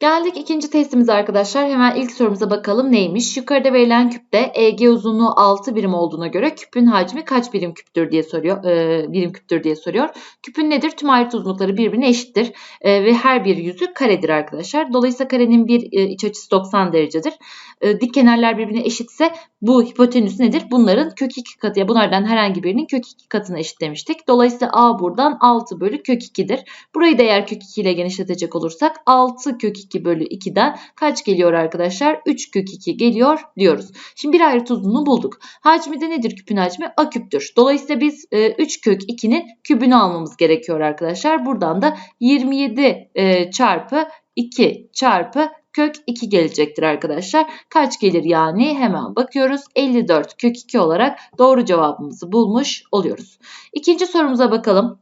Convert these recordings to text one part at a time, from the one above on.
Geldik ikinci testimize arkadaşlar. Hemen ilk sorumuza bakalım neymiş? Yukarıda verilen küpte EG uzunluğu 6 birim olduğuna göre küpün hacmi kaç birim küptür diye soruyor. E, birim küptür diye soruyor. Küpün nedir? Tüm ayrıt uzunlukları birbirine eşittir. E, ve her bir yüzü karedir arkadaşlar. Dolayısıyla karenin bir e, iç açısı 90 derecedir. E, dik kenarlar birbirine eşitse bu hipotenüs nedir? Bunların kök 2 katı ya bunlardan herhangi birinin kök 2 katına eşit demiştik. Dolayısıyla A buradan 6 bölü kök 2'dir. Burayı da eğer kök 2 ile genişletecek olursak 6 kök 2 2 bölü 2'den kaç geliyor arkadaşlar? 3 kök 2 geliyor diyoruz. Şimdi bir ayrı uzunluğunu bulduk. Hacmi de nedir küpün hacmi? A küptür. Dolayısıyla biz 3 e, kök 2'nin kübünü almamız gerekiyor arkadaşlar. Buradan da 27 e, çarpı 2 çarpı kök 2 gelecektir arkadaşlar. Kaç gelir yani? Hemen bakıyoruz. 54 kök 2 olarak doğru cevabımızı bulmuş oluyoruz. İkinci sorumuza bakalım.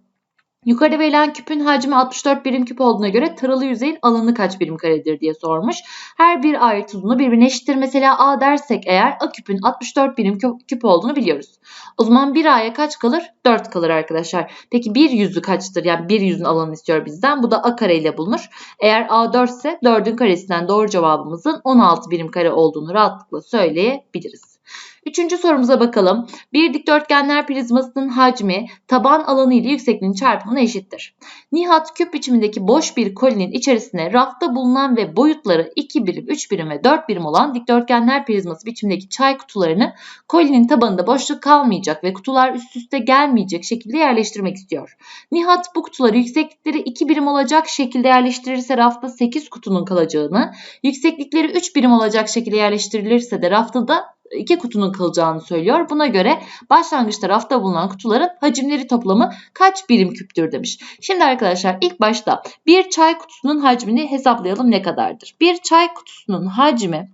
Yukarıda verilen küpün hacmi 64 birim küp olduğuna göre taralı yüzeyin alanı kaç birim karedir diye sormuş. Her bir ayrıt uzunluğu birbirine eşittir. Mesela A dersek eğer A küpün 64 birim küp olduğunu biliyoruz. O zaman 1 A'ya kaç kalır? 4 kalır arkadaşlar. Peki bir yüzü kaçtır? Yani bir yüzün alanı istiyor bizden. Bu da A kare ile bulunur. Eğer A 4 ise 4'ün karesinden doğru cevabımızın 16 birim kare olduğunu rahatlıkla söyleyebiliriz. Üçüncü sorumuza bakalım. Bir dikdörtgenler prizmasının hacmi taban alanı ile yüksekliğinin çarpımına eşittir. Nihat küp biçimindeki boş bir kolinin içerisine rafta bulunan ve boyutları 2 birim, 3 birim ve 4 birim olan dikdörtgenler prizması biçimindeki çay kutularını kolinin tabanında boşluk kalmayacak ve kutular üst üste gelmeyecek şekilde yerleştirmek istiyor. Nihat bu kutuları yükseklikleri 2 birim olacak şekilde yerleştirirse rafta 8 kutunun kalacağını, yükseklikleri 3 birim olacak şekilde yerleştirilirse de rafta da iki kutunun kalacağını söylüyor. Buna göre başlangıçta rafta bulunan kutuların hacimleri toplamı kaç birim küptür demiş. Şimdi arkadaşlar ilk başta bir çay kutusunun hacmini hesaplayalım ne kadardır. Bir çay kutusunun hacmi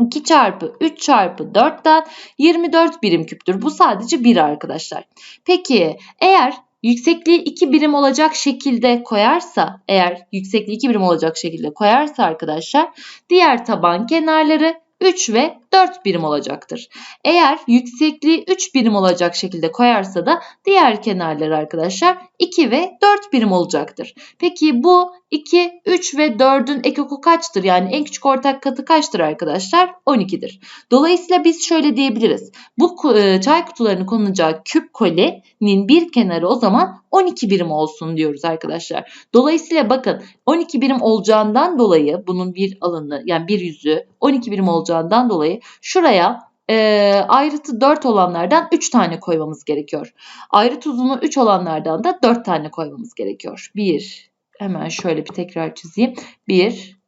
2 çarpı 3 çarpı 4'ten 24 birim küptür. Bu sadece 1 arkadaşlar. Peki eğer yüksekliği 2 birim olacak şekilde koyarsa eğer yüksekliği 2 birim olacak şekilde koyarsa arkadaşlar diğer taban kenarları 3 ve 4 birim olacaktır. Eğer yüksekliği 3 birim olacak şekilde koyarsa da diğer kenarları arkadaşlar 2 ve 4 birim olacaktır. Peki bu 2, 3 ve 4'ün ekoku kaçtır? Yani en küçük ortak katı kaçtır arkadaşlar? 12'dir. Dolayısıyla biz şöyle diyebiliriz. Bu e, çay kutularının konulacağı küp kolinin bir kenarı o zaman 12 birim olsun diyoruz arkadaşlar. Dolayısıyla bakın 12 birim olacağından dolayı bunun bir alanı yani bir yüzü 12 birim olacağından dolayı şuraya e, ayrıtı 4 olanlardan 3 tane koymamız gerekiyor. Ayrıt uzunluğu 3 olanlardan da 4 tane koymamız gerekiyor. 1, hemen şöyle bir tekrar çizeyim. 1,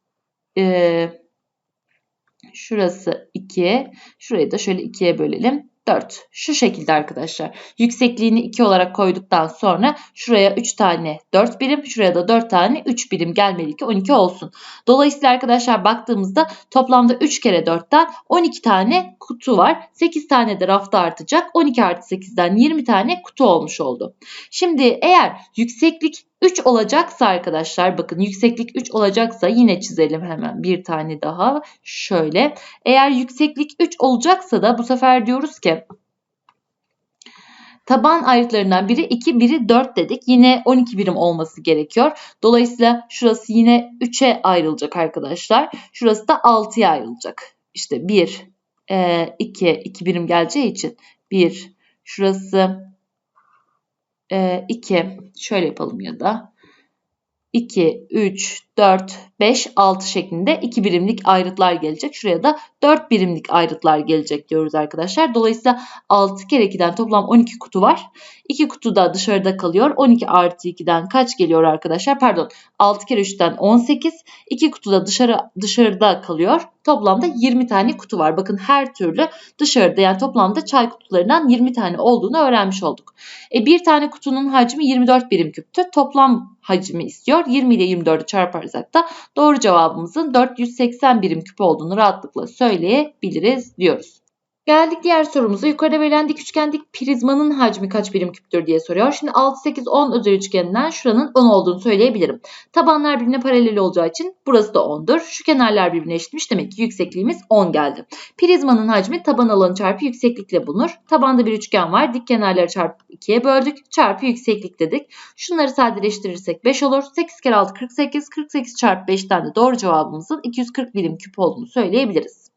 e, şurası 2, şurayı da şöyle 2'ye bölelim. 4. Şu şekilde arkadaşlar. Yüksekliğini 2 olarak koyduktan sonra şuraya 3 tane 4 birim, şuraya da 4 tane 3 birim gelmeli ki 12 olsun. Dolayısıyla arkadaşlar baktığımızda toplamda 3 kere 4'ten 12 tane kutu var. 8 tane de rafta artacak. 12 artı 8'den 20 tane kutu olmuş oldu. Şimdi eğer yükseklik 3 olacaksa arkadaşlar bakın yükseklik 3 olacaksa yine çizelim hemen bir tane daha şöyle. Eğer yükseklik 3 olacaksa da bu sefer diyoruz ki taban ayrıtlarından biri 2 biri 4 dedik. Yine 12 birim olması gerekiyor. Dolayısıyla şurası yine 3'e ayrılacak arkadaşlar. Şurası da 6'ya ayrılacak. İşte 1, 2, 2 birim geleceği için 1, şurası 2 şöyle yapalım ya da. 2, 3, 4, 5, 6 şeklinde 2 birimlik ayrıtlar gelecek. Şuraya da 4 birimlik ayrıtlar gelecek diyoruz arkadaşlar. Dolayısıyla 6 kere 2'den toplam 12 kutu var. 2 kutu da dışarıda kalıyor. 12 artı 2'den kaç geliyor arkadaşlar? Pardon 6 kere 3'ten 18. 2 kutu da dışarı, dışarıda kalıyor. Toplamda 20 tane kutu var. Bakın her türlü dışarıda yani toplamda çay kutularından 20 tane olduğunu öğrenmiş olduk. E, bir tane kutunun hacmi 24 birim küptü. Toplam hacmi istiyor. 20 ile 24'ü çarparsak da doğru cevabımızın 480 birim küp olduğunu rahatlıkla söyleyebiliriz diyoruz. Geldik diğer sorumuza. Yukarıda verilen dik üçgen dik prizmanın hacmi kaç birim küptür diye soruyor. Şimdi 6, 8, 10 özel üçgeninden şuranın 10 olduğunu söyleyebilirim. Tabanlar birbirine paralel olacağı için burası da 10'dur. Şu kenarlar birbirine eşitmiş. Demek ki yüksekliğimiz 10 geldi. Prizmanın hacmi taban alanı çarpı yükseklikle bulunur. Tabanda bir üçgen var. Dik kenarları çarpı 2'ye böldük. Çarpı yükseklik dedik. Şunları sadeleştirirsek 5 olur. 8 kere 6 48. 48 çarpı 5'ten de doğru cevabımızın 240 birim küp olduğunu söyleyebiliriz.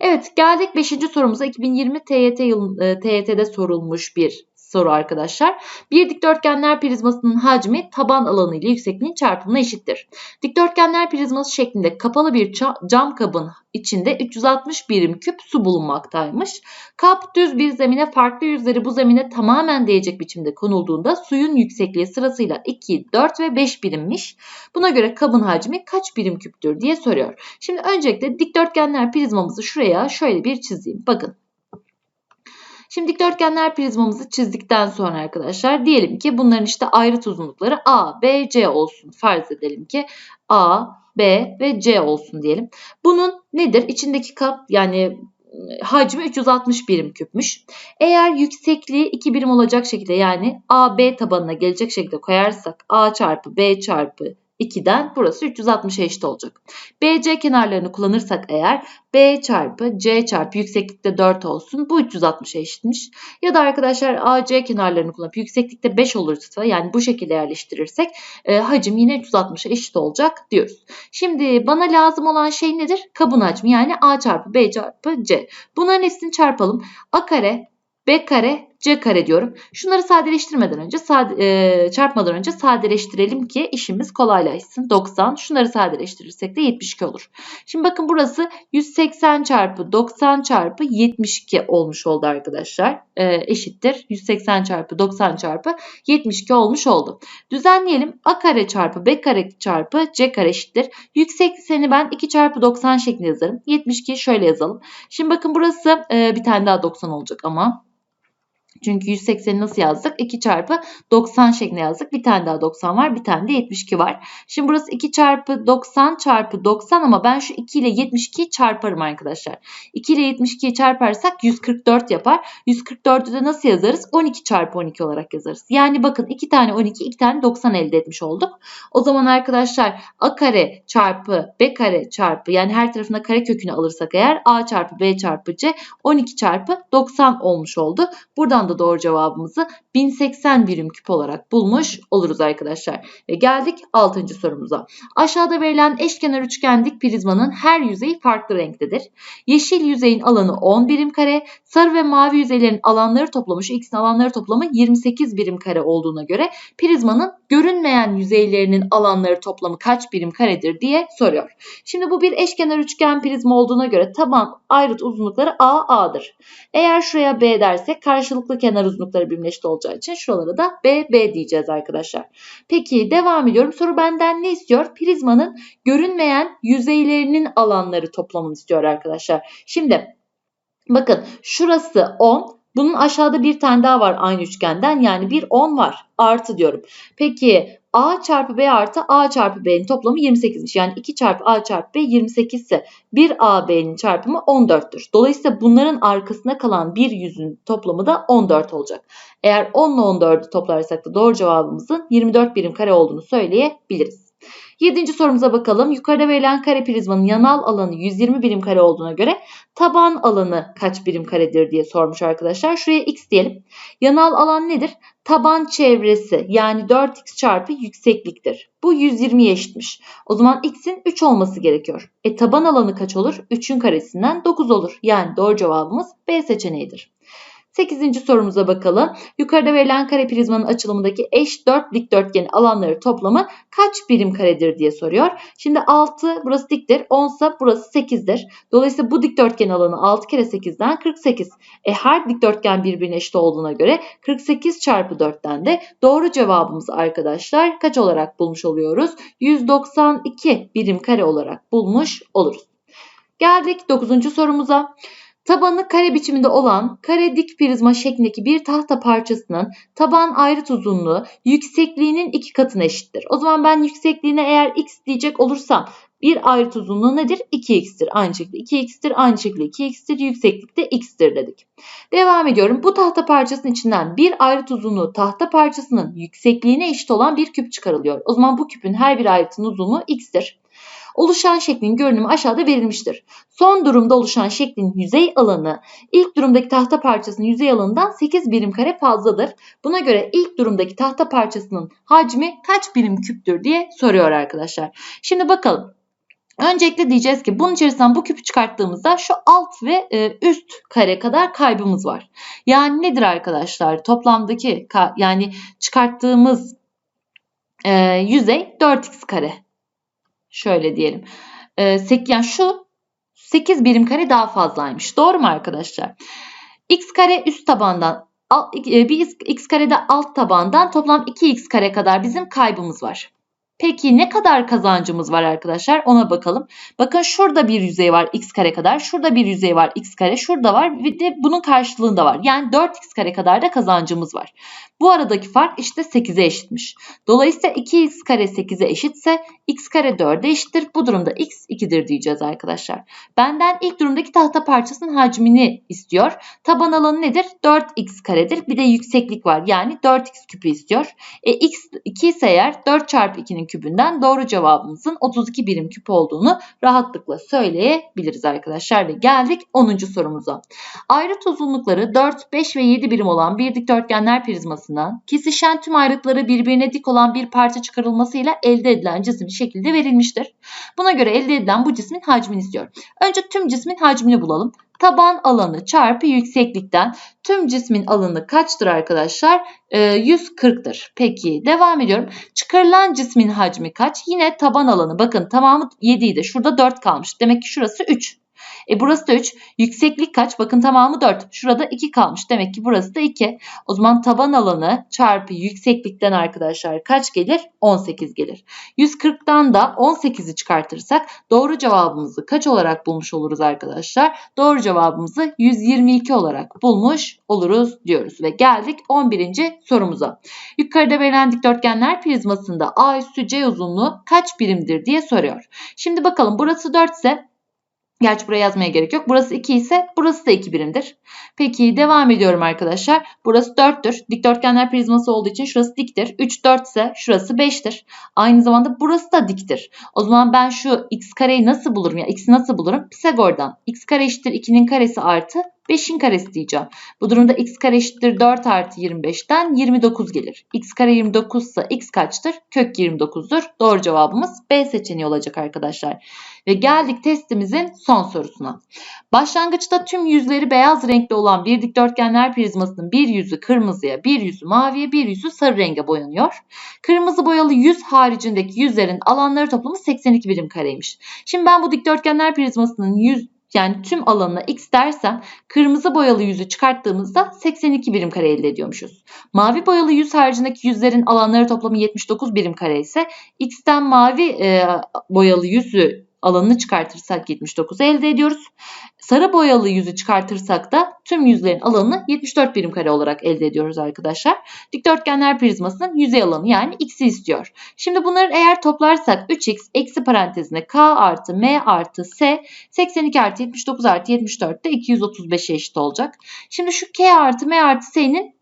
Evet geldik 5. sorumuza 2020 TYT yıl, e, TYT'de sorulmuş bir soru arkadaşlar. Bir dikdörtgenler prizmasının hacmi taban alanı ile yüksekliğin çarpımına eşittir. Dikdörtgenler prizması şeklinde kapalı bir cam kabın içinde 360 birim küp su bulunmaktaymış. Kap düz bir zemine farklı yüzleri bu zemine tamamen değecek biçimde konulduğunda suyun yüksekliği sırasıyla 2, 4 ve 5 birimmiş. Buna göre kabın hacmi kaç birim küptür diye soruyor. Şimdi öncelikle dikdörtgenler prizmamızı şuraya şöyle bir çizeyim. Bakın Şimdi dikdörtgenler prizmamızı çizdikten sonra arkadaşlar diyelim ki bunların işte ayrıt uzunlukları A, B, C olsun. Farz edelim ki A, B ve C olsun diyelim. Bunun nedir? İçindeki kap yani hacmi 360 birim küpmüş. Eğer yüksekliği 2 birim olacak şekilde yani A, B tabanına gelecek şekilde koyarsak A çarpı B çarpı 2'den burası 360'a eşit olacak. BC kenarlarını kullanırsak eğer B çarpı C çarpı yükseklikte 4 olsun. Bu 360'a eşitmiş. Ya da arkadaşlar AC kenarlarını kullanıp yükseklikte 5 olursa yani bu şekilde yerleştirirsek e, hacim yine 360'a eşit olacak diyoruz. Şimdi bana lazım olan şey nedir? Kabın hacmi yani A çarpı B çarpı C. Bunların hepsini çarpalım. A kare B kare C kare diyorum. Şunları sadeleştirmeden önce sade, e, çarpmadan önce sadeleştirelim ki işimiz kolaylaşsın. 90 şunları sadeleştirirsek de 72 olur. Şimdi bakın burası 180 çarpı 90 çarpı 72 olmuş oldu arkadaşlar. E, eşittir 180 çarpı 90 çarpı 72 olmuş oldu. Düzenleyelim. A kare çarpı B kare çarpı C kare eşittir. Yüksekliğini ben 2 çarpı 90 şeklinde yazarım. 72 şöyle yazalım. Şimdi bakın burası e, bir tane daha 90 olacak ama çünkü 180'i nasıl yazdık? 2 çarpı 90 şeklinde yazdık. Bir tane daha 90 var. Bir tane de 72 var. Şimdi burası 2 çarpı 90 çarpı 90 ama ben şu 2 ile 72'yi çarparım arkadaşlar. 2 ile 72'yi çarparsak 144 yapar. 144'ü de nasıl yazarız? 12 çarpı 12 olarak yazarız. Yani bakın 2 tane 12, 2 tane 90 elde etmiş olduk. O zaman arkadaşlar a kare çarpı b kare çarpı yani her tarafına kare kökünü alırsak eğer a çarpı b çarpı c 12 çarpı 90 olmuş oldu. Buradan da da doğru cevabımızı 1080 birim küp olarak bulmuş oluruz arkadaşlar. Ve geldik 6. sorumuza. Aşağıda verilen eşkenar üçgen dik prizmanın her yüzeyi farklı renktedir. Yeşil yüzeyin alanı 10 birim kare, sarı ve mavi yüzeylerin alanları toplamı, şu ikisinin alanları toplamı 28 birim kare olduğuna göre prizmanın görünmeyen yüzeylerinin alanları toplamı kaç birim karedir diye soruyor. Şimdi bu bir eşkenar üçgen prizma olduğuna göre taban ayrıt uzunlukları A, A'dır. Eğer şuraya B dersek karşılıklı kenar uzunlukları eşit olacağı için şuralara da B, B diyeceğiz arkadaşlar. Peki devam ediyorum. Soru benden ne istiyor? Prizmanın görünmeyen yüzeylerinin alanları toplamını istiyor arkadaşlar. Şimdi bakın şurası 10, bunun aşağıda bir tane daha var aynı üçgenden. Yani bir 10 var. Artı diyorum. Peki A çarpı B artı A çarpı B'nin toplamı 28'miş. Yani 2 çarpı A çarpı B 28 ise 1 A B'nin çarpımı 14'tür. Dolayısıyla bunların arkasında kalan bir yüzün toplamı da 14 olacak. Eğer 10 ile 14'ü toplarsak da doğru cevabımızın 24 birim kare olduğunu söyleyebiliriz. Yedinci sorumuza bakalım. Yukarıda verilen kare prizmanın yanal alanı 120 birim kare olduğuna göre taban alanı kaç birim karedir diye sormuş arkadaşlar. Şuraya x diyelim. Yanal alan nedir? Taban çevresi yani 4x çarpı yüksekliktir. Bu 120'ye eşitmiş. O zaman x'in 3 olması gerekiyor. E taban alanı kaç olur? 3'ün karesinden 9 olur. Yani doğru cevabımız B seçeneğidir. 8. sorumuza bakalım. Yukarıda verilen kare prizmanın açılımındaki eş 4 dikdörtgenin alanları toplamı kaç birim karedir diye soruyor. Şimdi 6 burası diktir. 10 ise burası 8'dir. Dolayısıyla bu dikdörtgen alanı 6 kere 8'den 48. E her dikdörtgen birbirine eşit olduğuna göre 48 çarpı 4'ten de doğru cevabımız arkadaşlar kaç olarak bulmuş oluyoruz? 192 birim kare olarak bulmuş oluruz. Geldik 9. sorumuza. Tabanı kare biçiminde olan kare dik prizma şeklindeki bir tahta parçasının taban ayrıt uzunluğu yüksekliğinin iki katına eşittir. O zaman ben yüksekliğine eğer x diyecek olursam Bir ayrıt uzunluğu nedir? 2x'tir. Aynı şekilde 2x'tir. Aynı şekilde 2x'tir. Yükseklik de x'tir dedik. Devam ediyorum. Bu tahta parçasının içinden bir ayrıt uzunluğu tahta parçasının yüksekliğine eşit olan bir küp çıkarılıyor. O zaman bu küpün her bir ayrıtın uzunluğu x'tir. Oluşan şeklin görünümü aşağıda verilmiştir. Son durumda oluşan şeklin yüzey alanı ilk durumdaki tahta parçasının yüzey alanından 8 birim kare fazladır. Buna göre ilk durumdaki tahta parçasının hacmi kaç birim küptür diye soruyor arkadaşlar. Şimdi bakalım. Öncelikle diyeceğiz ki bunun içerisinden bu küpü çıkarttığımızda şu alt ve e, üst kare kadar kaybımız var. Yani nedir arkadaşlar? Toplamdaki yani çıkarttığımız e, yüzey 4x kare. Şöyle diyelim. E, yani şu 8 birim kare daha fazlaymış. Doğru mu arkadaşlar? x kare üst tabandan bir x kare de alt tabandan toplam 2x kare kadar bizim kaybımız var. Peki ne kadar kazancımız var arkadaşlar? Ona bakalım. Bakın şurada bir yüzey var x kare kadar. Şurada bir yüzey var x kare. Şurada var. Bir de bunun karşılığında var. Yani 4x kare kadar da kazancımız var. Bu aradaki fark işte 8'e eşitmiş. Dolayısıyla 2x kare 8'e eşitse x kare 4'e eşittir. Bu durumda x 2'dir diyeceğiz arkadaşlar. Benden ilk durumdaki tahta parçasının hacmini istiyor. Taban alanı nedir? 4x karedir. Bir de yükseklik var. Yani 4x küpü istiyor. E, x 2 ise eğer 4 çarpı 2'nin kübünden doğru cevabımızın 32 birim küp olduğunu rahatlıkla söyleyebiliriz arkadaşlar. Ve geldik 10. sorumuza. Ayrıt uzunlukları 4, 5 ve 7 birim olan bir dikdörtgenler prizmasından kesişen tüm ayrıtları birbirine dik olan bir parça çıkarılmasıyla elde edilen cisim şekilde verilmiştir. Buna göre elde edilen bu cismin hacmini istiyor. Önce tüm cismin hacmini bulalım. Taban alanı çarpı yükseklikten tüm cismin alanı kaçtır arkadaşlar? Ee, 140'tır. Peki devam ediyorum. Çıkarılan cismin hacmi kaç? Yine taban alanı. Bakın tamamı 7 idi. Şurada 4 kalmış. Demek ki şurası 3. E burası da 3. Yükseklik kaç? Bakın tamamı 4. Şurada 2 kalmış. Demek ki burası da 2. O zaman taban alanı çarpı yükseklikten arkadaşlar kaç gelir? 18 gelir. 140'tan da 18'i çıkartırsak doğru cevabımızı kaç olarak bulmuş oluruz arkadaşlar? Doğru cevabımızı 122 olarak bulmuş oluruz diyoruz. Ve geldik 11. sorumuza. Yukarıda verilen dikdörtgenler prizmasında A üstü C uzunluğu kaç birimdir diye soruyor. Şimdi bakalım burası 4 ise Gerçi buraya yazmaya gerek yok. Burası 2 ise burası da 2 birimdir. Peki devam ediyorum arkadaşlar. Burası 4'tür. Dikdörtgenler prizması olduğu için şurası diktir. 3 4 ise şurası 5'tir. Aynı zamanda burası da diktir. O zaman ben şu x kareyi nasıl bulurum ya x'i nasıl bulurum? Pisagor'dan. x kare eşittir 2'nin karesi artı 5'in karesi diyeceğim. Bu durumda x kare eşittir 4 artı 25'ten 29 gelir. x kare 29 ise x kaçtır? Kök 29'dur. Doğru cevabımız B seçeneği olacak arkadaşlar. Ve geldik testimizin son sorusuna. Başlangıçta tüm yüzleri beyaz renkli olan bir dikdörtgenler prizmasının bir yüzü kırmızıya, bir yüzü maviye, bir yüzü sarı renge boyanıyor. Kırmızı boyalı yüz haricindeki yüzlerin alanları toplamı 82 birim kareymiş. Şimdi ben bu dikdörtgenler prizmasının yüz yani tüm alanına x dersem kırmızı boyalı yüzü çıkarttığımızda 82 birim kare elde ediyormuşuz. Mavi boyalı yüz haricindeki yüzlerin alanları toplamı 79 birim kare ise x'ten mavi e, boyalı yüzü alanını çıkartırsak 79 elde ediyoruz. Sarı boyalı yüzü çıkartırsak da tüm yüzlerin alanını 74 birim kare olarak elde ediyoruz arkadaşlar. Dikdörtgenler prizmasının yüzey alanı yani x'i istiyor. Şimdi bunları eğer toplarsak 3x eksi parantezine k artı m artı s 82 artı 79 artı 74 de 235'e eşit olacak. Şimdi şu k artı m artı s'nin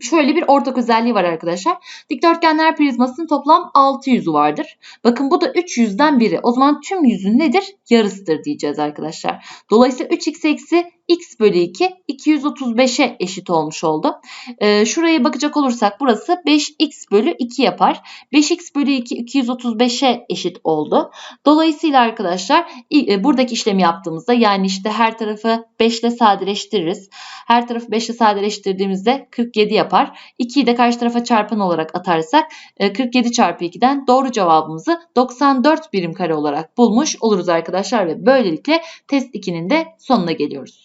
şöyle bir ortak özelliği var arkadaşlar. Dikdörtgenler prizmasının toplam 6 yüzü vardır. Bakın bu da 3 yüzden biri. O zaman tüm yüzün nedir? Yarısıdır diyeceğiz arkadaşlar. Dolayısıyla 3x eksi x bölü 2 235'e eşit olmuş oldu. Ee, şuraya bakacak olursak burası 5x bölü 2 yapar. 5x bölü 2 235'e eşit oldu. Dolayısıyla arkadaşlar e, buradaki işlemi yaptığımızda yani işte her tarafı 5 ile sadeleştiririz. Her tarafı 5 ile sadeleştirdiğimizde 47 yapar. 2'yi de karşı tarafa çarpan olarak atarsak 47 e, çarpı 2'den doğru cevabımızı 94 birim kare olarak bulmuş oluruz arkadaşlar ve böylelikle test 2'nin de sonuna geliyoruz.